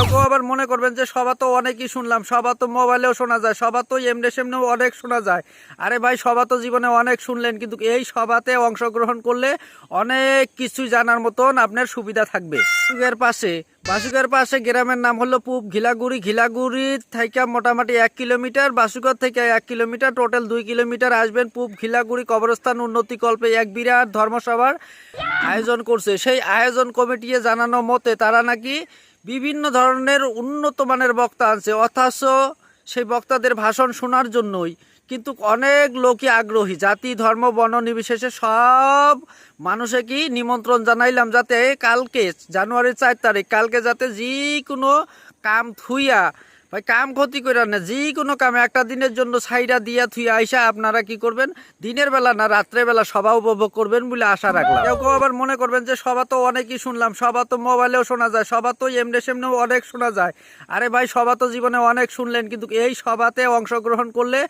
কেউ কেউ আবার মনে করবেন যে সবা তো অনেকই শুনলাম সবা তো মোবাইলেও শোনা যায় সবা তো এমনি সেমনেও অনেক শোনা যায়। আরে ভাই সবা তো জীবনে অনেক শুনলেন, কিন্তু এই সভাতে অংশগ্রহণ করলে অনেক কিছু জানার মতন আপনার সুবিধা থাকবে। বাসুকের পাশে বাসুকের পাশে গ্রামের নাম হলো পূব ঘিলাগুড়ি। ঘিলাগুড়ি থেকে মোটামুটি এক কিলোমিটার বাসুকর থেকে এক কিলোমিটার, টোটাল দুই কিলোমিটার আসবেন পূব ঘিলাগুড়ি কবরস্থান উন্নতি কল্পে এক বিরাট ধর্মসভার আয়োজন করছে। সেই আয়োজন কমিটিয়ে জানানো মতে তারা নাকি বিভিন্ন ধরনের উন্নত মানের বক্তা আনছে। অথচ সেই বক্তাদের ভাষণ শোনার জন্যই কিন্তু অনেক লোকই আগ্রহী। জাতি, ধর্ম, বর্ণ নির্বিশেষে সব মানুষে কি নিমন্ত্রণ জানাইলাম যাতে কালকে, জানুয়ারির চার তারিখ, কালকে যাতে যে কোনো কাম থুইয়া ভাই, কাম ক্ষতি করে না, যে কোনো কামে একটা দিনের জন্য সাইডা দিয়া থুইয়া আইসা আপনারা কি করবেন? দিনের বেলা না রাত্রে বেলা সভা উপভোগ করবেন বলে আশা রাখলাম। কেউ কেউ আবার মনে করবেন যে সভা তো অনেকই শুনলাম, সভা তো মোবাইলেও শোনা যায়, সভা তো এমনি সেমনেও অনেক শোনা যায়। আরে ভাই, সভা তো জীবনে অনেক শুনলেন, কিন্তু এই সভাতে অংশগ্রহণ করলে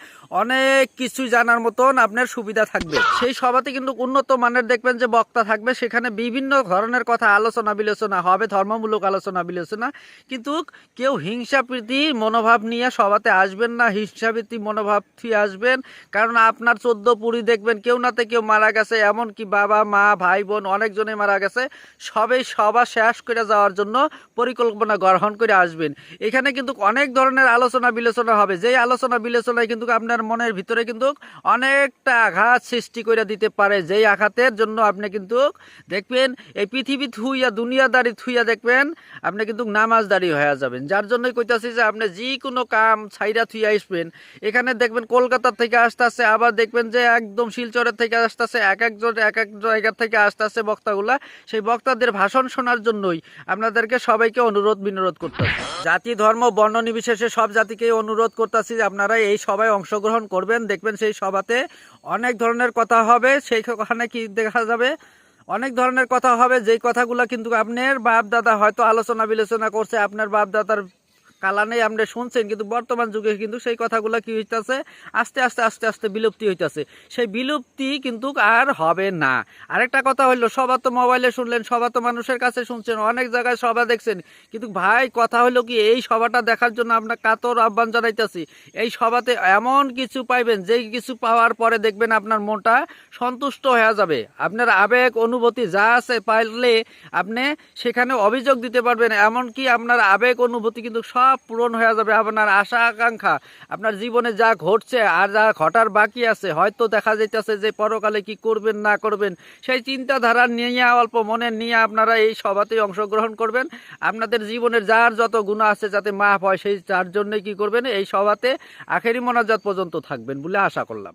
অনেক কিছু জানার মতন আপনার সুবিধা থাকবে। সেই সভাতে কিন্তু উন্নত মানের দেখবেন যে বক্তা থাকবে, সেখানে বিভিন্ন ধরনের কথা আলোচনা বিলোচনা হবে, ধর্মমূলক আলোচনা বিলোচনা কিন্তু কেউ হিংসা প্রীতি মনোভাব নিয়ে সভাতে আসবেন না, হিংসাবৃত্তি মনোভাব থেকে আসবেন। কারণ আপনার চোদ্দ পুরী দেখবেন, কেউ নাতে কেউ মারা গেছে। এমনকি বাবা, মা, ভাই, বোন অনেকজনে মারা গেছে। সবাই সভা শেষ করে যাওয়ার জন্য পরিকল্পনা গ্রহণ করে আসবেন। এখানে কিন্তু অনেক ধরনের আলোচনা বিলোচনা হবে। যেই আলোচনা বিলোচনায় কিন্তু আপনার মনের ভিতরে কিন্তু অনেকটা আঘাত সৃষ্টি করে দিতে পারে। যেই আঘাতের জন্য আপনি কিন্তু দেখবেন, এই পৃথিবী থুইয়া দুনিয়াদারি থুইয়া দেখবেন, আপনি কিন্তু নামাজদারি হয়ে যাবেন। যার জন্যই কইতাছি যে আপনি যে কোনো কাম ছাইরা থুইয়া আসবেন। এখানে দেখবেন কলকাতা থেকে আসতেছে, আবার দেখবেন যে একদম শিলচরের থেকে আসতেছে, এক একজন, এক এক জায়গা থেকে আসতেছে বক্তাগুলা। সেই বক্তাদের ভাষণ শোনার জন্যই আপনাদেরকে সবাইকে অনুরোধ বিনোরোধ করতেছি। জাতি, ধর্ম, বর্ণ নির্বিশেষে সব জাতিকেই অনুরোধ করতেছি আপনারা এই সভায় অংশগ্রহণ করবেন। দেখবেন সেই সভাতে অনেক ধরনের কথা হবে সেইখানে কি দেখা যাবে? অনেক ধরনের কথা হবে, যেই কথাগুলো কিন্তু আপনার বাপ দাদা হয়তো আলোচনা বিলোচনা করছে, আপনার বাপ দাদার কালানে আপনি শুনছেন, কিন্তু বর্তমান যুগে কিন্তু সেই কথাগুলো কি হইতাছে? আস্তে আস্তে আস্তে আস্তে বিলুপ্তি হইতাছে। সেই বিলুপ্তি কিন্তু আর হবে না। আরেকটা কথা হইল সবার তো মোবাইলে শুনলেন সবার তো মানুষের কাছে শুনছেন, অনেক জায়গায় সভা দেখছেন। কিন্তু ভাই, কথা হলো কি, এই সভাটা দেখার জন্য আপনার কাতর আহ্বান জানাইতেছি। এই সভাতে এমন কিছু পাইবেন যেই কিছু পাওয়ার পরে দেখবেন আপনার মনটা সন্তুষ্ট হয়ে যাবে। আপনার আবেগ, অনুভূতি যা আছে পাইলে আপনি সেখানে অভিযোগ দিতে পারবেন। এমনকি আপনার আবেগ, অনুভূতি কিন্তু সব পূরণ হয়ে যাবে আপনার আশা, আকাঙ্ক্ষা। আপনার জীবনে যা ঘটছে আর যা ঘটার বাকি আছে, হয়তো দেখা যাইতেছে যে পরকালে কি করবেন, না করবেন, সেই চিন্তাধারা নিয়ে, অল্প মনে নিয়ে আপনারা এই সভাতেই অংশগ্রহণ করবেন। আপনাদের জীবনের যার যত গুণ আছে যাতে মাফ হয়, সেই তার জন্য কি করবেন, এই সভাতে আখেরি মোনাজাত পর্যন্ত থাকবেন বলে আশা করলাম।